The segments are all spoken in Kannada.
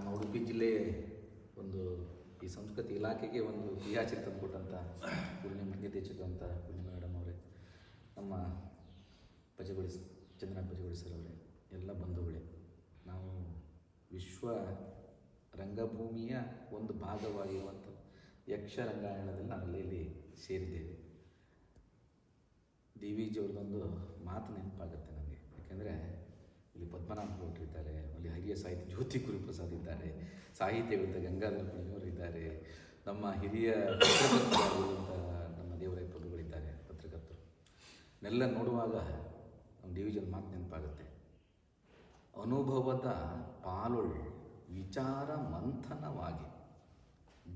ನಮ್ಮ ಉಡುಪಿ ಜಿಲ್ಲೆ ಒಂದು ಈ ಸಂಸ್ಕೃತಿ ಇಲಾಖೆಗೆ ಒಂದು ಕ್ರಿಯಾಚರಿ ತಂದುಕೊಟ್ಟಂಥ ಪೂರ್ಣಿಮೆ ನಿರ್ದೇಶಕಂತ ಪೂರ್ಣಿಮಾ ಮೇಡಮ್ ಅವರೇ, ನಮ್ಮ ಪಜಗೊಳಿ ಚಂದ್ರ ಪಜಗೊಳಿ ಸರ್ ಅವರೇ, ಎಲ್ಲ ಬಂಧುಗಳೇ. ನಾವು ವಿಶ್ವ ರಂಗಭೂಮಿಯ ಒಂದು ಭಾಗವಾಗಿರುವಂಥ ಯಕ್ಷರಂಗಾಯಣದಲ್ಲಿ ನಾವೆಲ್ಲ ಇಲ್ಲಿ ಸೇರಿದ್ದೇವೆ. ಡಿ ವಿ ಜಿಯವ್ರದ್ದೊಂದು ಮಾತು ನೆನಪಾಗುತ್ತೆ ನನಗೆ ಯಾಕೆಂದರೆ ಇಲ್ಲಿ ಪದ್ಮನಾಭ ಗೌಡ್ರು ಇದ್ದಾರೆ ಅಲ್ಲಿ ಹಿರಿಯ ಸಾಹಿತಿ ಜ್ಯೋತಿ ಗುರುಪ್ರಸಾದ್ ಇದ್ದಾರೆ ಸಾಹಿತ್ಯವಿದ್ದ ಗಂಗಾಧರ ಪಣಿಯವರು ಇದ್ದಾರೆ, ನಮ್ಮ ಹಿರಿಯ ನಮ್ಮ ದೇವರಾಯ ಪ್ರಭುಗಳಿದ್ದಾರೆ ಪತ್ರಕರ್ತರು. ನೆಲ್ಲ ನೋಡುವಾಗ ನಮ್ಮ ಡಿವಿಜನ್ ಮಾತು ನೆನಪಾಗುತ್ತೆ. ಅನುಭವದ ಪಾಲುಳ್ ವಿಚಾರ ಮಂಥನವಾಗಿ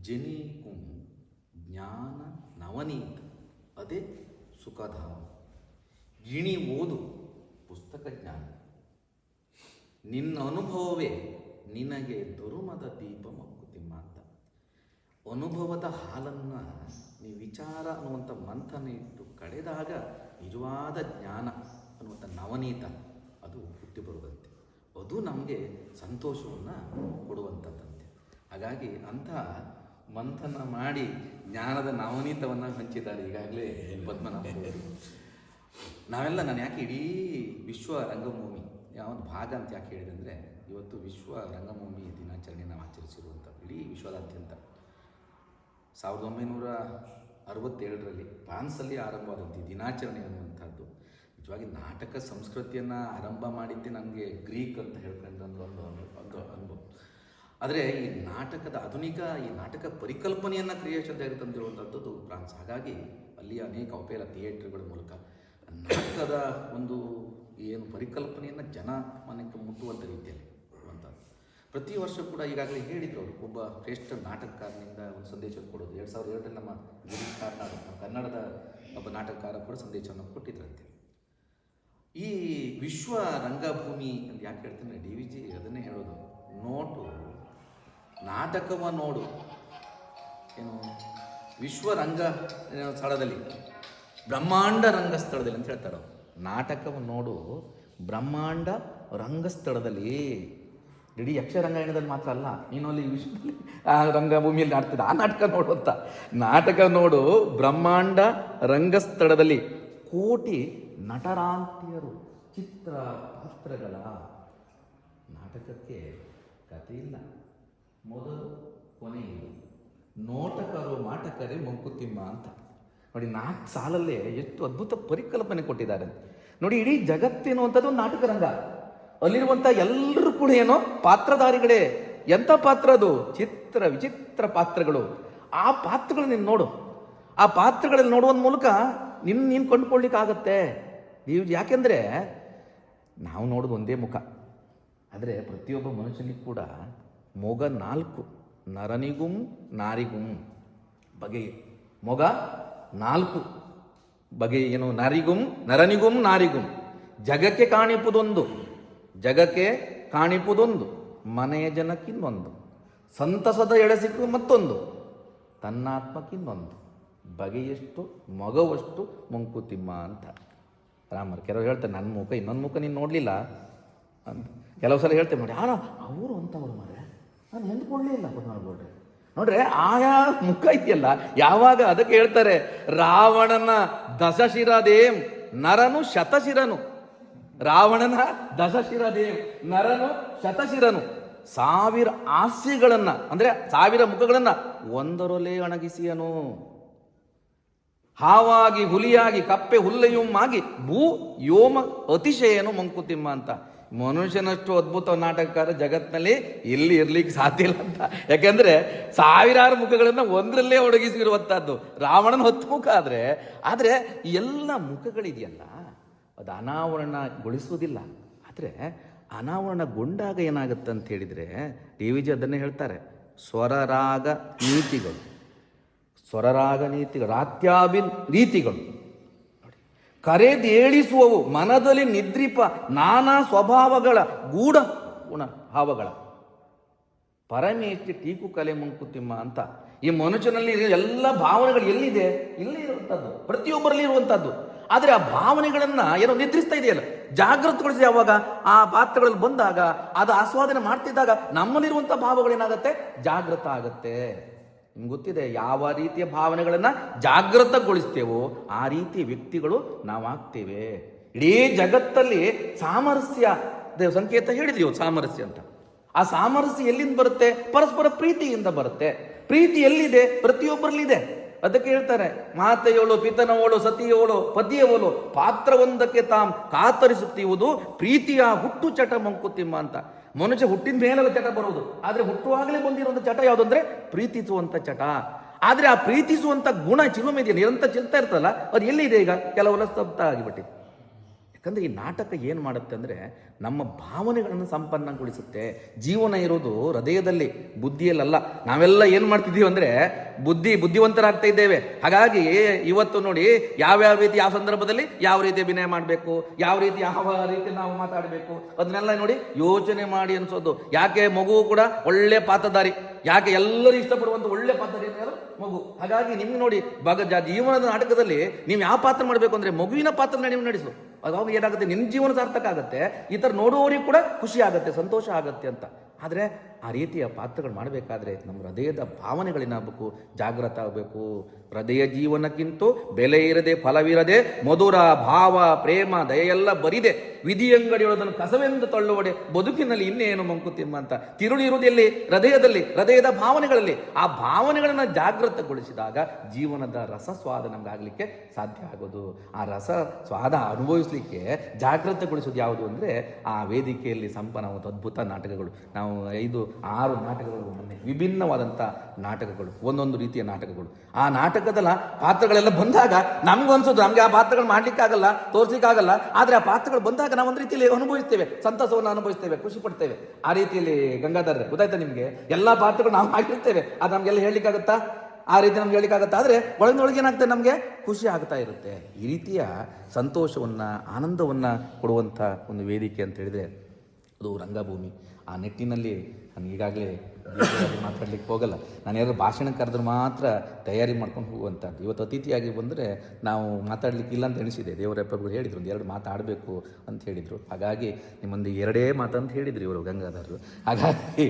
ಜನಿಕುಂ ಜ್ಞಾನ ನವನೀತ ಅದೇ ಸುಖಧಾಮ. ಗಿಣಿ ಓದು ಪುಸ್ತಕ ಜ್ಞಾನ. ನಿನ್ನ ಅನುಭವವೇ ನಿನಗೆ ದುರುಮದ ದೀಪ ಮಕ್ಕುತಿಮ್ಮ ಅಂತ. ಅನುಭವದ ಹಾಲನ್ನು ನೀವು ವಿಚಾರ ಅನ್ನುವಂಥ ಮಂಥನ ಇಟ್ಟು ಕಳೆದಾಗ ನಿಜವಾದ ಜ್ಞಾನ ಅನ್ನುವಂಥ ನವನೀತ ಅದು ಹುಟ್ಟಿ ಬರುವಂತೆ. ಅದು ನಮಗೆ ಸಂತೋಷವನ್ನು ಕೊಡುವಂಥದ್ದಂತೆ. ಹಾಗಾಗಿ ಅಂಥ ಮಂಥನ ಮಾಡಿ ಜ್ಞಾನದ ನವನೀತವನ್ನು ಹಂಚಿದ್ದಾರೆ ಈಗಾಗಲೇ ಪದ್ಮನಾಭ. ನಾವೆಲ್ಲ ನಾನು ಯಾಕೆ ಇಡೀ ವಿಶ್ವ ರಂಗಭೂಮಿ ಯಾವೊಂದು ಭಾಗ ಅಂತ ಯಾಕೆ ಹೇಳಿದೆ ಅಂದರೆ ಇವತ್ತು ವಿಶ್ವ ರಂಗಭೂಮಿ ದಿನಾಚರಣೆ ನಾವು ಆಚರಿಸಿರುವಂಥ ಇಡೀ ವಿಶ್ವದಾದ್ಯಂತ ಸಾವಿರದ ಒಂಬೈನೂರ ಅರವತ್ತೇಳರಲ್ಲಿ ಫ್ರಾನ್ಸಲ್ಲಿ ಆರಂಭವಾದಂಥ ದಿನಾಚರಣೆ ಅನ್ನುವಂಥದ್ದು, ನಿಜವಾಗಿ ನಾಟಕ ಸಂಸ್ಕೃತಿಯನ್ನು ಆರಂಭ ಮಾಡಿದ್ದೆ ನನಗೆ ಗ್ರೀಕ್ ಅಂತ ಹೇಳ್ಕೊಂಡಂಥ ಒಂದು ಒಂದು ಅನುಭವ. ಆದರೆ ಈ ನಾಟಕದ ಆಧುನಿಕ, ಈ ನಾಟಕ ಪರಿಕಲ್ಪನೆಯನ್ನು ಕ್ರಿಯೇಷನ್ ತಂದಿರುವಂಥದ್ದು ಫ್ರಾನ್ಸ್. ಹಾಗಾಗಿ ಅಲ್ಲಿಯ ಅನೇಕ ಅಪೇಲ ಥಿಯೇಟ್ರ್ಗಳ ಮೂಲಕ ನಾಟಕದ ಒಂದು ಏನು ಪರಿಕಲ್ಪನೆಯನ್ನು ಜನ ಮನಕ್ಕೆ ಮುಟ್ಟುವಂಥ ರೀತಿಯಲ್ಲಿ ಪ್ರತಿ ವರ್ಷ ಕೂಡ ಈಗಾಗಲೇ ಹೇಳಿದರು ಅವರು, ಒಬ್ಬ ಶ್ರೇಷ್ಠ ನಾಟಕಕಾರನಿಂದ ಒಂದು ಸಂದೇಶ ಕೊಡೋದು. ಎರಡು ಸಾವಿರದ ಏಳರಲ್ಲಿ ನಮ್ಮ ಗಿರೀಶ್ ಕನ್ನಡದ ಒಬ್ಬ ನಾಟಕಕಾರ ಕೂಡ ಸಂದೇಶವನ್ನು ಕೊಟ್ಟಿದ್ರಂತೆ. ಈ ವಿಶ್ವ ರಂಗಭೂಮಿ ಅಂತ ಯಾಕೆ ಹೇಳ್ತೀನಿ, ಡಿ ವಿ ಜಿ ಅದನ್ನೇ ಹೇಳೋದು. ನೋಟು, ನಾಟಕವ ನೋಡು. ಏನು ವಿಶ್ವ ರಂಗ ಸ್ಥಳದಲ್ಲಿ. ಬ್ರಹ್ಮಾಂಡ ರಂಗಸ್ಥಳದಲ್ಲಿ ಅಂತ ಹೇಳ್ತಾರೆ. ನಾಟಕವನ್ನು ನೋಡು, ಬ್ರಹ್ಮಾಂಡ ರಂಗಸ್ಥಳದಲ್ಲಿ, ಇಡೀ ಯಕ್ಷರಂಗಾಯಣದಲ್ಲಿ ಮಾತ್ರ ಅಲ್ಲ, ನೀನು ಅಲ್ಲಿ ವಿಶ್ವದಲ್ಲಿ ಆ ರಂಗಭೂಮಿಯಲ್ಲಿ ನಾಡ್ತಿದ್ದ ಆ ನಾಟಕ ನೋಡು ಅಂತ. ನಾಟಕ ನೋಡು, ಬ್ರಹ್ಮಾಂಡ ರಂಗಸ್ಥಳದಲ್ಲಿ ಕೋಟಿ ನಟರಾಂತಿಯರು, ಚಿತ್ರ ಪಾತ್ರಗಳ ನಾಟಕಕ್ಕೆ ಕಥೆ ಇಲ್ಲ. ಮೊದಲು ಕೊನೆ ಇಲ್ಲ ನೋಟಕರು, ಮಾಟಕರೇ ಮಂಕುತಿಮ್ಮ ಅಂತ. ನೋಡಿ ನಾಲ್ಕು ಸಾಲಲ್ಲೇ ಎಷ್ಟು ಅದ್ಭುತ ಪರಿಕಲ್ಪನೆ ಕೊಟ್ಟಿದ್ದಾರೆ ನೋಡಿ, ಇಡೀ ಜಗತ್ತೇನುವಂಥದ್ದು ಒಂದು ನಾಟಕ ರಂಗ. ಅಲ್ಲಿರುವಂಥ ಎಲ್ಲರೂ ಕೂಡ ಏನೋ ಪಾತ್ರಧಾರಿಗಳೇ. ಎಂಥ ಪಾತ್ರ ಅದು? ಚಿತ್ರ, ವಿಚಿತ್ರ ಪಾತ್ರಗಳು. ಆ ಪಾತ್ರಗಳು ನೀನು ನೋಡು. ಆ ಪಾತ್ರಗಳಲ್ಲಿ ನೋಡುವ ಮೂಲಕ ನಿನ್ನ ನೀನು ಕೊಂಡ್ಕೊಳ್ಳಿಕ್ಕಾಗತ್ತೆ. ನೀವು ಯಾಕೆಂದರೆ ನಾವು ನೋಡೋದು ಒಂದೇ ಮುಖ. ಆದರೆ ಪ್ರತಿಯೊಬ್ಬ ಮನುಷ್ಯನಿಗೂ ಕೂಡ ಮೊಗ ನಾಲ್ಕು. ನರನಿಗುಂ, ನಾರಿಗುಂ ಬಗೆಯ. ಮೊಗ ನಾಲ್ಕು. ಬಗೆ ಏನು? ನರಿಗುಂ, ನರನಿಗುಂ, ನಾರಿಗುಂ. ಜಗಕ್ಕೆ ಕಾಣಿಪುದೊಂದು. ಜಗಕ್ಕೆ ಕಾಣಿಪುದೊಂದು. ಮನೆಯ ಜನಕ್ಕಿನ್ನೊಂದು. ಸಂತಸದ ಎಳೆಸಿಕ್ಕು ಮತ್ತೊಂದು. ತನ್ನಾತ್ಮಕ್ಕಿನ್ನೊಂದು ಬಗೆಯಷ್ಟು, ಮಗವಷ್ಟು ಮುಂಕುತಿಮ್ಮ ಅಂತ. ರಾಮರು ಕೆಲವರು ಹೇಳ್ತಾರೆ ನನ್ನ ಮುಖ ಇನ್ನೊಂದು ಮುಖ ನೀನು ನೋಡಲಿಲ್ಲ? ಅಂತ. ಕೆಲವು ಸಲ ಹೇಳ್ತೇವೆ ನೋಡಿ, ಯಾರ? ಅವರು ಅಂತವ್ರು ಮಾರೆ ನಾನು ಎಂದ್ಕೊಳ್ಳೇ ಇಲ್ಲ ಪದ್ಮನಾಭಗೌಡ್ರೆ ನೋಡ್ರೆ ಆಯಾ ಮುಖ ಇದೆಯಲ್ಲ, ಯಾವಾಗ ಅದಕ್ಕೆ ಹೇಳ್ತಾರೆ, ರಾವಣನ ದಶಶಿರದೇಮ್, ನರನು ಶತಶಿರನು. ರಾವಣನ ದಶಶಿರದೇವ್ ನರನು ಶತಶಿರನು. ಸಾವಿರ ಹಾಸ್ಯಗಳನ್ನ ಅಂದ್ರೆ ಸಾವಿರ ಮುಖಗಳನ್ನ ಒಂದರೊಲೆ ಅಣಗಿಸಿಯನು. ಹಾವಾಗಿ ಹುಲಿಯಾಗಿ, ಕಪ್ಪೆ ಹುಲ್ಲೆಯುಮ್ಮಾಗಿ ಭೂ ಯೋಮ ಅತಿಶಯನು ಮಂಕುತಿಮ್ಮ ಅಂತ. ಮನುಷ್ಯನಷ್ಟು ಅದ್ಭುತ ನಾಟಕಕಾರ ಜಗತ್ತಿನಲ್ಲಿ ಇಲ್ಲಿ ಇರ್ಲಿಕ್ಕೆ ಸಾಧ್ಯ ಇಲ್ಲ ಅಂತ. ಯಾಕೆಂದರೆ ಸಾವಿರಾರು ಮುಖಗಳನ್ನು ಒಂದರಲ್ಲೇ ಒಡಗಿಸಿರುವಂಥದ್ದು ರಾವಣನ ಹೊತ್ತು ಮುಖ ಆದರೆ ಆದರೆ ಎಲ್ಲ ಮುಖಗಳಿದೆಯಲ್ಲ, ಅದು ಅನಾವರಣಗೊಳಿಸುವುದಿಲ್ಲ. ಆದರೆ ಅನಾವರಣಗೊಂಡಾಗ ಏನಾಗುತ್ತೆ ಅಂತ ಹೇಳಿದರೆ, ಡಿ ವಿ ಜಿ ಅದನ್ನೇ ಹೇಳ್ತಾರೆ, ಸ್ವರರಾಗ ನೀತಿಗಳು. ಸ್ವರರಾಗ ನೀತಿಗಳು ರಾತ್ಯಾಬಿನ್ ರೀತಿಗಳು. ಕರೆದೇಳಿಸುವವು ಮನದಲ್ಲಿ ನಿದ್ರಿಪ ನಾನಾ ಸ್ವಭಾವಗಳ ಗೂಢ ಗುಣ ಭಾವಗಳ. ಪರಮೇಶ್ವರಿ ಟೀಕು ಕಲೆ ಮುಂಕುತಿಮ್ಮ ಅಂತ ಈ ಮನುಷ್ಯನಲ್ಲಿ ಎಲ್ಲ ಭಾವನೆಗಳು ಎಲ್ಲಿದೆ? ಇಲ್ಲಿ ಇರುವಂಥದ್ದು, ಪ್ರತಿಯೊಬ್ಬರಲ್ಲಿ ಇರುವಂಥದ್ದು. ಆದರೆ ಆ ಭಾವನೆಗಳನ್ನು ಏನೋ ನಿದ್ರಿಸ್ತಾ ಇದೆಯಲ್ಲ ಜಾಗೃತಗೊಳಿಸಿ ಯಾವಾಗ ಆ ಪಾತ್ರಗಳಲ್ಲಿ ಬಂದಾಗ, ಅದು ಆಸ್ವಾದನೆ ಮಾಡ್ತಿದ್ದಾಗ ನಮ್ಮಲ್ಲಿರುವಂಥ ಭಾವಗಳೇನಾಗತ್ತೆ? ಜಾಗೃತ ಆಗತ್ತೆ. ನಿಮ್ಗೆ ಗೊತ್ತಿದೆ ಯಾವ ರೀತಿಯ ಭಾವನೆಗಳನ್ನು ಜಾಗೃತಗೊಳಿಸ್ತೇವೋ ಆ ರೀತಿಯ ವ್ಯಕ್ತಿಗಳು ನಾವಾಗ್ತೇವೆ. ಇಡೀ ಜಗತ್ತಲ್ಲಿ ಸಾಮರಸ್ಯ ದೇವ ಸಂಕೇತ ಹೇಳಿದ್ರಿ ಸಾಮರಸ್ಯ ಅಂತ. ಆ ಸಾಮರಸ್ಯ ಎಲ್ಲಿಂದ ಬರುತ್ತೆ? ಪರಸ್ಪರ ಪ್ರೀತಿಯಿಂದ ಬರುತ್ತೆ. ಪ್ರೀತಿ ಎಲ್ಲಿದೆ? ಪ್ರತಿಯೊಬ್ಬರಲ್ಲಿದೆ. ಅದಕ್ಕೆ ಹೇಳ್ತಾರೆ ಮಾತೆಯವಳು ಪಿತನವಳು ಸತಿಯವಳು ಪತಿಯವಳು, ಪಾತ್ರವೊಂದಕ್ಕೆ ತಾಮ್ ಕಾತರಿಸುತ್ತಿರುವುದು ಪ್ರೀತಿಯ ಹುಟ್ಟು ಚಟ ಮಂಕುತಿಮ್ಮ ಅಂತ. ಮನುಷ್ಯ ಹುಟ್ಟಿದ ಮೇಲೆ ಚಟ ಬರೋದು, ಆದರೆ ಹುಟ್ಟುವಾಗಲೇ ಬಂದಿರುವಂಥ ಚಟ ಯಾವುದು ಪ್ರೀತಿಸುವಂಥ ಚಟ. ಆದರೆ ಆ ಪ್ರೀತಿಸುವಂಥ ಗುಣ ಚಿಲುಮೆ ಇದೆಯಾ ನಿರಂತರ ಚಿಲ್ತಾ ಇರ್ತಲ್ಲ ಅದು ಎಲ್ಲಿದೆ ಈಗ? ಕೆಲವೆಲ್ಲ ಸ್ತಬ್ಧ ಆಗಿಬಿಟ್ಟಿದೆ. ಯಾಕಂದ್ರೆ ಈ ನಾಟಕ ಏನು ಮಾಡುತ್ತೆ ಅಂದರೆ ನಮ್ಮ ಭಾವನೆಗಳನ್ನು ಸಂಪನ್ನಗೊಳಿಸುತ್ತೆ. ಜೀವನ ಇರೋದು ಹೃದಯದಲ್ಲಿ ಬುದ್ಧಿಯಲ್ಲ ನಾವೆಲ್ಲ ಏನು ಮಾಡ್ತಿದ್ದೀವಿ ಅಂದರೆ ಬುದ್ಧಿ, ಬುದ್ಧಿವಂತರಾಗ್ತಾ ಇದ್ದೇವೆ. ಹಾಗಾಗಿ ಇವತ್ತು ನೋಡಿ ಯಾವ್ಯಾವ ರೀತಿ ಯಾವ ಸಂದರ್ಭದಲ್ಲಿ ಯಾವ ರೀತಿ ಅಭಿನಯ ಮಾಡಬೇಕು, ಯಾವ ರೀತಿ ಯಾವ ರೀತಿ ನಾವು ಮಾತಾಡಬೇಕು ಅದನ್ನೆಲ್ಲ ನೋಡಿ ಯೋಚನೆ ಮಾಡಿ ಅನ್ಸೋದು. ಯಾಕೆ ಮಗುವು ಕೂಡ ಒಳ್ಳೆ ಪಾತ್ರಧಾರಿ? ಯಾಕೆ ಎಲ್ಲರೂ ಇಷ್ಟಪಡುವಂಥ ಒಳ್ಳೆ ಪಾತ್ರ ಏನು? ಮಗು. ಹಾಗಾಗಿ ನಿಮ್ಗೆ ನೋಡಿ ಭಾಗ ಜೀವನದ ನಾಟಕದಲ್ಲಿ ನೀವು ಯಾವ ಪಾತ್ರ ಮಾಡಬೇಕು ಅಂದರೆ ಮಗುವಿನ ಪಾತ್ರನ ನೀವು ನಡೆಸು ಅವಾಗ ಏನಾಗುತ್ತೆ? ನಿಮ್ಮ ಜೀವನ ಸಾರ್ಥಕ ಆಗುತ್ತೆ. ಈ ಥರ ನೋಡುವವರಿಗೆ ಕೂಡ ಖುಷಿ ಆಗುತ್ತೆ, ಸಂತೋಷ ಆಗುತ್ತೆ ಅಂತ. ಆದರೆ ಆ ರೀತಿಯ ಪಾತ್ರಗಳು ಮಾಡಬೇಕಾದ್ರೆ ನಮ್ಮ ಹೃದಯದ ಭಾವನೆಗಳೇನಾಗಬೇಕು ಜಾಗೃತ ಆಗಬೇಕು. ಹೃದಯ ಜೀವನಕ್ಕಿಂತ ಬೆಲೆ ಇರದೆ, ಫಲವಿರದೆ, ಮಧುರ ಭಾವ, ಪ್ರೇಮ ದಯೆಲ್ಲ ಬರಿದೆ. ವಿಧಿಯಂಗಡಿಯೊಳದನ್ನು ಕಸವೆಂದು ತಳ್ಳುವಡೆ ಬದುಕಿನಲ್ಲಿ ಇನ್ನೇನು ಮಂಕುತಿಮ್ಮ ಅಂತ ತಿರುಳಿ ಎಲ್ಲಿ ಹೃದಯದಲ್ಲಿ, ಹೃದಯದ ಭಾವನೆಗಳಲ್ಲಿ. ಆ ಭಾವನೆಗಳನ್ನು ಜಾಗೃತಗೊಳಿಸಿದಾಗ ಜೀವನದ ರಸ ಸ್ವಾದ ನಮಗಾಗಲಿಕ್ಕೆ ಸಾಧ್ಯ ಆಗೋದು. ಆ ರಸ ಸ್ವಾದ ಅನುಭವಿಸಲಿಕ್ಕೆ ಜಾಗೃತಗೊಳಿಸೋದು ಯಾವುದು ಅಂದರೆ ಆ ವೇದಿಕೆಯಲ್ಲಿ ಸಂಪನ್ನ ಅದ್ಭುತ ನಾಟಕಗಳು. ನಾವು ಐದು, ಆರು ನಾಟಕಗಳು ಮೊನ್ನೆ ವಿಭಿನ್ನವಾದಂಥ ನಾಟಕಗಳು, ಒಂದೊಂದು ರೀತಿಯ ನಾಟಕಗಳು. ಆ ನಾಟಕದಲ್ಲ ಪಾತ್ರಗಳೆಲ್ಲ ಬಂದಾಗ ನಮ್ಗೆ ಅನ್ಸೋದು, ನಮಗೆ ಆ ಪಾತ್ರಗಳು ಮಾಡಲಿಕ್ಕಾಗಲ್ಲ, ತೋರಿಸ್ಲಿಕ್ಕಾಗಲ್ಲ. ಆದರೆ ಆ ಪಾತ್ರಗಳು ಬಂದಾಗ ನಾವು ಒಂದು ರೀತಿಯಲ್ಲಿ ಅನುಭವಿಸ್ತೇವೆ ಸಂತಸವನ್ನು ಅನುಭವಿಸ್ತೇವೆ, ಖುಷಿ ಪಡ್ತೇವೆ. ಆ ರೀತಿಯಲ್ಲಿ ಗಂಗಾಧರ, ಗೊತ್ತಾಯ್ತಾ ನಿಮಗೆ? ಎಲ್ಲ ಪಾತ್ರಗಳು ನಾವು ಮಾಡಿರ್ತೇವೆ. ಅದು ನಮಗೆಲ್ಲ ಹೇಳಲಿಕ್ಕಾಗತ್ತಾ? ಆ ರೀತಿ ನಮ್ಗೆ ಹೇಳಿಕ್ಕಾಗತ್ತೆ ಆದರೆ ಒಳಗಿನೊಳಗೆ ಏನಾಗ್ತದೆ ನಮಗೆ? ಖುಷಿ ಆಗ್ತಾ ಇರುತ್ತೆ. ಈ ರೀತಿಯ ಸಂತೋಷವನ್ನು, ಆನಂದವನ್ನು ಕೊಡುವಂಥ ಒಂದು ವೇದಿಕೆ ಅಂತ ಹೇಳಿದರೆ, ಅದು ರಂಗಭೂಮಿ. ಆ ನಿಟ್ಟಿನಲ್ಲಿ ನಾನು ಈಗಾಗಲೇ ಮಾತಾಡ್ಲಿಕ್ಕೆ ಹೋಗಲ್ಲ. ನಾನು ಯಾರು ಭಾಷಣ ಕರೆದ್ರೆ ಮಾತ್ರ ತಯಾರಿ ಮಾಡ್ಕೊಂಡು ಹೋಗುವಂಥದ್ದು. ಇವತ್ತು ಅತಿಥಿಯಾಗಿ ಬಂದರೆ ನಾವು ಮಾತಾಡ್ಲಿಕ್ಕಿಲ್ಲ ಅಂತ ಎಣಿಸಿದೆ. ದೇವರಪ್ಪಗಳು ಹೇಳಿದರು, ಒಂದು ಎರಡು ಮಾತಾಡಬೇಕು ಅಂತ ಹೇಳಿದರು. ಹಾಗಾಗಿ ನಿಮ್ಮೊಂದು ಎರಡೇ ಮಾತಂತ ಹೇಳಿದರು ಇವರು ಗಂಗಾಧರರು. ಹಾಗಾಗಿ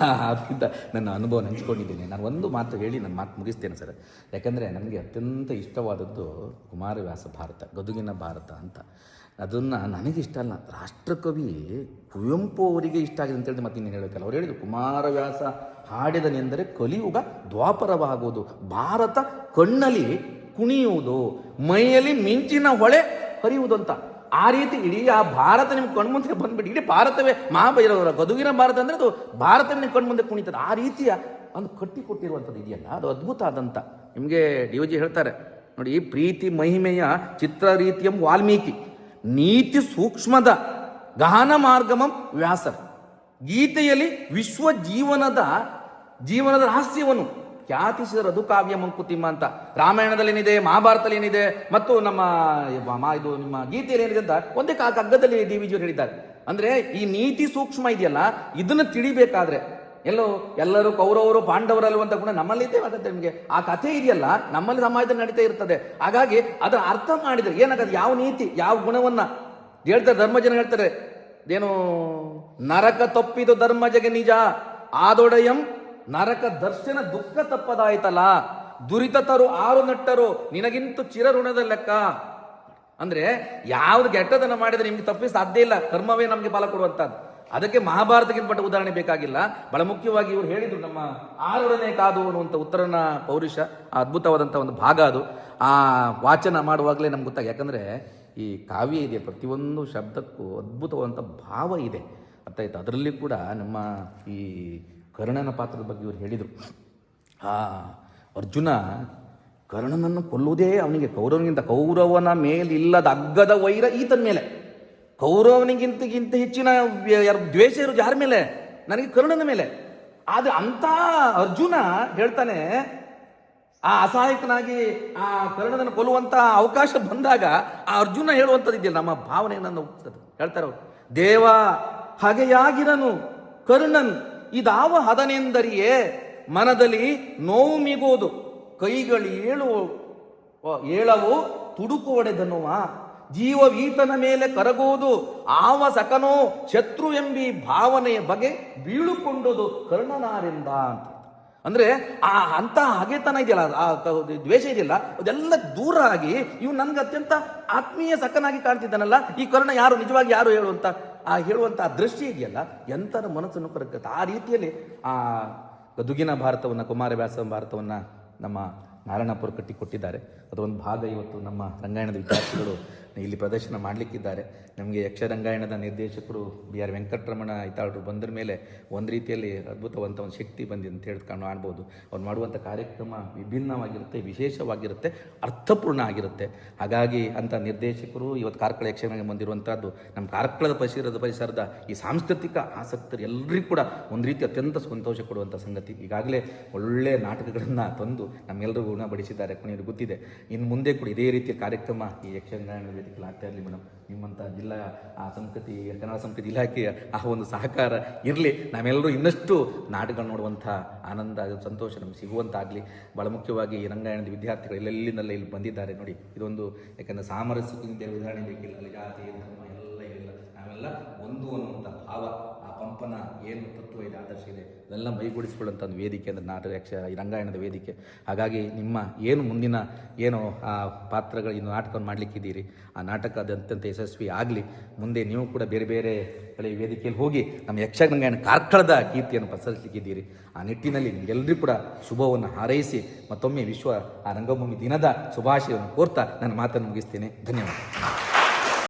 ಅದರಿಂದ ನನ್ನ ಅನುಭವ ಹಂಚ್ಕೊಂಡಿದ್ದೀನಿ ನಾನು ಒಂದು ಮಾತು ಹೇಳಿ ನನ್ನ ಮಾತು ಮುಗಿಸ್ತೇನೆ ಸರ್. ಯಾಕಂದರೆ ನನಗೆ ಅತ್ಯಂತ ಇಷ್ಟವಾದದ್ದು ಕುಮಾರವ್ಯಾಸ ಭಾರತ, ಗದುಗಿನ ಭಾರತ ಅಂತ. ಅದನ್ನು ನನಗಿಷ್ಟ ಅಲ್ಲ. ರಾಷ್ಟ್ರಕವಿ ಕುವೆಂಪು ಅವರಿಗೆ ಇಷ್ಟ ಆಗಿದೆ ಅಂತ ಹೇಳಿದ್ರೆ ಮತ್ತೆ ಇನ್ನೇನು ಹೇಳಬೇಕಲ್ಲ ಅವ್ರು ಹೇಳಿದ್ರು, ಕುಮಾರವ್ಯಾಸ ಹಾಡಿದನೆಂದರೆ ಕಲಿಯುಗ ದ್ವಾಪರವಾಗುವುದು ಭಾರತ ಕಣ್ಣಲ್ಲಿ ಕುಣಿಯುವುದು, ಮೈಯಲ್ಲಿ ಮಿಂಚಿನ ಹೊಳೆ ಹರಿಯುವುದು ಅಂತ. ಆ ರೀತಿ ಇಡೀ ಆ ಭಾರತ ನಿಮ್ಮ ಕಣ್ಮುಂದೆ ಬಂದ್ಬಿಟ್ಟು ಇಡೀ ಭಾರತವೇ ಮಹಾಭೈರವರ ಗದುಗಿನ ಭಾರತ ಅಂದರೆ ಅದು ಭಾರತ ನಿಮ್ಮ ಕಣ್ಮುಂದೆ ಕುಣಿತದೆ. ಆ ರೀತಿಯ ಒಂದು ಕಟ್ಟಿ ಕೊಟ್ಟಿರುವಂಥದ್ದು ಇದೆಯಲ್ಲ, ಅದು ಅದ್ಭುತ ಆದಂಥ ನಿಮಗೆ ಡಿ ಹೇಳ್ತಾರೆ, ನೋಡಿ ಪ್ರೀತಿ ಮಹಿಮೆಯ ಚಿತ್ರ ರೀತಿಯಂ ವಾಲ್ಮೀಕಿ. ನೀತಿ ಸೂಕ್ಷ್ಮದ ಗಹನ ಮಾರ್ಗಮಂ ವ್ಯಾಸರ್. ಗೀತೆಯಲ್ಲಿ ವಿಶ್ವ ಜೀವನದ ಜೀವನದ ರಹಸ್ಯವನ್ನು ಖ್ಯಾತಿಸಿದ ರಘುಕಾವ್ಯ ಮಂಕುತಿಮ್ಮ ಅಂತ. ರಾಮಾಯಣದಲ್ಲಿ ಏನಿದೆ ಮಹಾಭಾರತದಲ್ಲಿ ಏನಿದೆ ಮತ್ತು ನಮ್ಮ ಇದು ನಿಮ್ಮ ಗೀತೆಯಲ್ಲಿ ಏನಿದೆ ಅಂತ ಒಂದೇ ಕಗ್ಗದಲ್ಲಿ ಡಿ ವಿ ಹೇಳಿದ್ದಾರೆ. ಅಂದ್ರೆ ಈ ನೀತಿ ಸೂಕ್ಷ್ಮ ಇದೆಯಲ್ಲ, ಇದನ್ನು ತಿಳಿಬೇಕಾದ್ರೆ ಎಲ್ಲೋ ಎಲ್ಲರೂ ಕೌರವರು ಪಾಂಡವರಲ್ವ ಅಂತ ಕೂಡ ನಮ್ಮಲ್ಲಿ ಆಗುತ್ತೆ ನಿಮಗೆ. ಆ ಕಥೆ ಇದೆಯಲ್ಲ, ನಮ್ಮಲ್ಲಿ ಸಮಾಜದಲ್ಲಿ ನಡೀತಾ ಇರ್ತದೆ. ಹಾಗಾಗಿ ಅದರ ಅರ್ಥ ಮಾಡಿದ್ರೆ ಏನಾಗತ್ತೆ ಯಾವ ನೀತಿ, ಯಾವ ಗುಣವನ್ನ? ಹೇಳ್ತಾರೆ ಧರ್ಮಜನ ಹೇಳ್ತಾರೆ ಏನು ನರಕ ತಪ್ಪಿದು ಧರ್ಮಜಗೆ ನಿಜ, ಆದೊಡೆಯಂ ನರಕ ದರ್ಶನ ದುಃಖ ತಪ್ಪದಾಯ್ತಲ್ಲ ದುರಿತ ತರು ಆರು ನಟ್ಟರು, ನಿನಗಿಂತ ಚಿರಋಣದ ಲೆಕ್ಕ. ಅಂದ್ರೆ ಯಾವ್ದು ಕೆಟ್ಟದನ್ನ ಮಾಡಿದ್ರೆ ನಿಮ್ಗೆ ತಪ್ಪಿಸ್ ಸಾಧ್ಯ ಇಲ್ಲ. ಕರ್ಮವೇ ನಮಗೆ ಫಲ ಕೊಡುವಂಥದ್ದು ಅದಕ್ಕೆ ಮಹಾಭಾರತಕ್ಕಿಂತ ಪಟ್ಟ ಉದಾಹರಣೆ ಬೇಕಾಗಿಲ್ಲ. ಬಹಳ ಮುಖ್ಯವಾಗಿ ಇವರು ಹೇಳಿದ್ರು, ನಮ್ಮ ಆರೊಡನೆ ಕಾದು ಅನ್ನುವಂಥ ಉತ್ತರನ ಪೌರುಷ ಅದ್ಭುತವಾದಂಥ ಒಂದು ಭಾಗ ಅದು. ಆ ವಾಚನ ಮಾಡುವಾಗಲೇ ನಮ್ಗೆ ಗೊತ್ತಾಗ. ಯಾಕಂದರೆ ಈ ಕಾವ್ಯ ಇದೆ, ಪ್ರತಿಯೊಂದು ಶಬ್ದಕ್ಕೂ ಅದ್ಭುತವಾದಂಥ ಭಾವ ಇದೆ. ಅರ್ಥ ಆಯ್ತು? ಅದರಲ್ಲಿ ಕೂಡ ನಮ್ಮ ಈ ಕರ್ಣನ ಪಾತ್ರದ ಬಗ್ಗೆ ಇವರು ಹೇಳಿದರು. ಆ ಅರ್ಜುನ ಕರ್ಣನನ್ನು ಕೊಲ್ಲುವುದೇ ಅವನಿಗೆ ಕೌರವನಿಗಿಂತ ಕೌರವನ ಮೇಲಿಲ್ಲದ ಅಗ್ಗದ ವೈರ ಈತನ ಮೇಲೆ ಕೌರವನಿಗಿಂತಗಿಂತ ಹೆಚ್ಚಿನ ಯಾರು ದ್ವೇಷ ಇರೋದು ಯಾರ ಮೇಲೆ? ನನಗೆ ಕರುಣನ ಮೇಲೆ. ಆದ್ರೆ ಅಂತ ಅರ್ಜುನ ಹೇಳ್ತಾನೆ, ಆ ಅಸಹಾಯಕನಾಗಿ ಆ ಕರ್ಣನನ್ನು ಕೊಲ್ಲುವಂಥ ಅವಕಾಶ ಬಂದಾಗ ಆ ಅರ್ಜುನ ಹೇಳುವಂಥದ್ದು ಇದೆಯಲ್ಲ, ನಮ್ಮ ಭಾವನೆಯನ್ನು ಒಪ್ತದೆ ಹೇಳ್ತಾರೆ ಅವರು, ದೇವ ಹಗೆಯಾಗಿರನು, ಕರ್ಣನ್, ಇದಾವ ಹದನೆಂದರಿಯೇ, ಮನದಲ್ಲಿ ನೋವು ಮಿಗೋದು ಕೈಗಳು ಏಳು ಏಳವು ತುಡುಕು ಒಡೆದನುವ. ಜೀವವೀತನ ಮೇಲೆ ಕರಗುವುದು ಆವ ಸಕನೋ ಶತ್ರು ಎಂಬಿ ಭಾವನೆಯ ಬಗೆ ಬೀಳುಕೊಂಡುದು ಕರ್ಣನಾರಿಂದ ಅಂತ. ಅಂದ್ರೆ ಆ ಅಂತ ಹಗೆತನ ಇದೆಯಲ್ಲ, ಆ ದ್ವೇಷ ಇದೆಯಲ್ಲ, ಅದೆಲ್ಲ ದೂರ ಆಗಿ ಇವು ನನ್ಗೆ ಅತ್ಯಂತ ಆತ್ಮೀಯ ಸಕನಾಗಿ ಕಾಣ್ತಿದ್ದಾನಲ್ಲ, ಈ ಕರ್ಣ ಯಾರು, ನಿಜವಾಗಿ ಯಾರು ಹೇಳುವಂತ ಆ ಹೇಳುವಂತ ದೃಷ್ಟಿ ಇದೆಯಲ್ಲ ಎಂತರ ಮನಸ್ಸನ್ನು ಕರಗುತ್ತೆ. ಆ ರೀತಿಯಲ್ಲಿ ಆ ಗದುಗಿನ ಭಾರತವನ್ನ ಕುಮಾರವ್ಯಾಸ ಭಾರತವನ್ನ ನಮ್ಮ ನಾರಾಯಣಪುರ ಕಟ್ಟಿಕೊಟ್ಟಿದ್ದಾರೆ. ಅದೊಂದು ಭಾಗ ಇವತ್ತು ನಮ್ಮ ರಂಗಾಯಣದ ವಿದ್ಯಾರ್ಥಿಗಳು ಇಲ್ಲಿ ಪ್ರದರ್ಶನ ಮಾಡಲಿಕ್ಕಿದ್ದಾರೆ. ನಮಗೆ ಯಕ್ಷರಂಗಾಯಣದ ನಿರ್ದೇಶಕರು ಬಿ ಆರ್ ವೆಂಕಟರಮಣ ಇತಾಳರು ಬಂದ್ರ ಮೇಲೆ ಒಂದು ರೀತಿಯಲ್ಲಿ ಅದ್ಭುತವಂತ ಒಂದು ಶಕ್ತಿ ಬಂದಿದೆ ಅಂತ ಹೇಳಿ ಆಡ್ಬೋದು ಅವ್ರು ಮಾಡುವಂಥ ಕಾರ್ಯಕ್ರಮ ವಿಭಿನ್ನವಾಗಿರುತ್ತೆ, ವಿಶೇಷವಾಗಿರುತ್ತೆ, ಅರ್ಥಪೂರ್ಣ ಆಗಿರುತ್ತೆ. ಹಾಗಾಗಿ ಅಂಥ ನಿರ್ದೇಶಕರು ಇವತ್ತು ಕಾರ್ಕಳ ಯಕ್ಷಗಾನ ಬಂದಿರುವಂಥದ್ದು ನಮ್ಮ ಕಾರ್ಕಳದ ಪರಿಸರದ ಪರಿಸರದ ಈ ಸಾಂಸ್ಕೃತಿಕ ಆಸಕ್ತರು ಎಲ್ಲರಿಗೂ ಕೂಡ ಒಂದು ರೀತಿ ಅತ್ಯಂತ ಸಂತೋಷ ಕೊಡುವಂಥ ಸಂಗತಿ. ಈಗಾಗಲೇ ಒಳ್ಳೆಯ ನಾಟಕಗಳನ್ನು ತಂದು ನಮ್ಮೆಲ್ಲರಿಗೂ ಗುಣಪಡಿಸಿದ್ದಾರೆ ಕೊನೆಯಲ್ಲಿ ಗೊತ್ತಿದೆ. ಇನ್ನು ಮುಂದೆ ಕೂಡ ಇದೇ ರೀತಿಯ ಕಾರ್ಯಕ್ರಮ ಈ ಯಕ್ಷಗಾನ ವೇದಿಕೆಯಲ್ಲಿ ಆಗ್ತಾ ಇರಲಿ ಮೇಡಮ್. ನಿಮ್ಮಂಥ ಜಿಲ್ಲಾ, ಆ ಸಂಸ್ಕೃತಿ ಕನ್ನಡ ಸಂಸ್ಕೃತಿ ಇಲಾಖೆಯ ಆ ಒಂದು ಸಹಕಾರ ಇರಲಿ. ನಾವೆಲ್ಲರೂ ಇನ್ನಷ್ಟು ನಾಟಕಗಳು ನೋಡುವಂಥ ಆನಂದ, ಸಂತೋಷ ನಮ್ಗೆ ಸಿಗುವಂತಾಗಲಿ. ಭಾಳ ಮುಖ್ಯವಾಗಿ ರಂಗಾಯಣದ ವಿದ್ಯಾರ್ಥಿಗಳು ಎಲ್ಲೆಲ್ಲಿನಲ್ಲ ಇಲ್ಲಿ ಬಂದಿದ್ದಾರೆ ನೋಡಿ. ಇದೊಂದು ಯಾಕಂದರೆ ಸಾಮರಸ್ಯದಿಂದ ಉದಾಹರಣೆ ಬೇಕಿಲ್ಲ, ಅಲ್ಲಿ ಜಾತಿ, ಧರ್ಮ ಎಲ್ಲ ಇಲ್ಲ ನಾವೆಲ್ಲ ಒಂದು ಅನ್ನುವಂಥ ಭಾವ ಪಂಪನ ಏನು ತತ್ವ ಇದೆ, ಆದರ್ಶ ಇದೆ ಅದೆಲ್ಲ ಮೈಗೂಡಿಸಿಕೊಳ್ಳುವಂಥ ಒಂದು ವೇದಿಕೆ ಅಂದರೆ ನಾಟಕ ರಂಗಾಯಣದ ವೇದಿಕೆ. ಹಾಗಾಗಿ ನಿಮ್ಮ ಏನು ಮುಂದಿನ ಏನು, ಆ, ಪಾತ್ರಗಳು, ಇನ್ನು ನಾಟಕವನ್ನು ಮಾಡಲಿಕ್ಕಿದ್ದೀರಿ, ಆ ನಾಟಕ ಅದು ಅತ್ಯಂತ ಯಶಸ್ವಿ ಆಗಲಿ, ಮುಂದೆ ನೀವು ಕೂಡ ಬೇರೆ ಬೇರೆ ಕಡೆ ವೇದಿಕೆಯಲ್ಲಿ ಹೋಗಿ ನಮ್ಮ ಯಕ್ಷಗಂಗಾಯಣ ಕಾರ್ಕಳದ ಕೀರ್ತಿಯನ್ನು ಪ್ರಸರಿಸಲಿಕ್ಕಿದ್ದೀರಿ ಆ ನಿಟ್ಟಿನಲ್ಲಿ ನಿಮಗೆಲ್ಲರಿಗೂ ಕೂಡ ಶುಭವನ್ನು ಹಾರೈಸಿ, ಮತ್ತೊಮ್ಮೆ ವಿಶ್ವ ಆ ರಂಗಭೂಮಿ ದಿನದ ಶುಭಾಶಯವನ್ನು ಕೋರ್ತಾ ನನ್ನ ಮಾತನ್ನು ಮುಗಿಸ್ತೇನೆ. ಧನ್ಯವಾದ.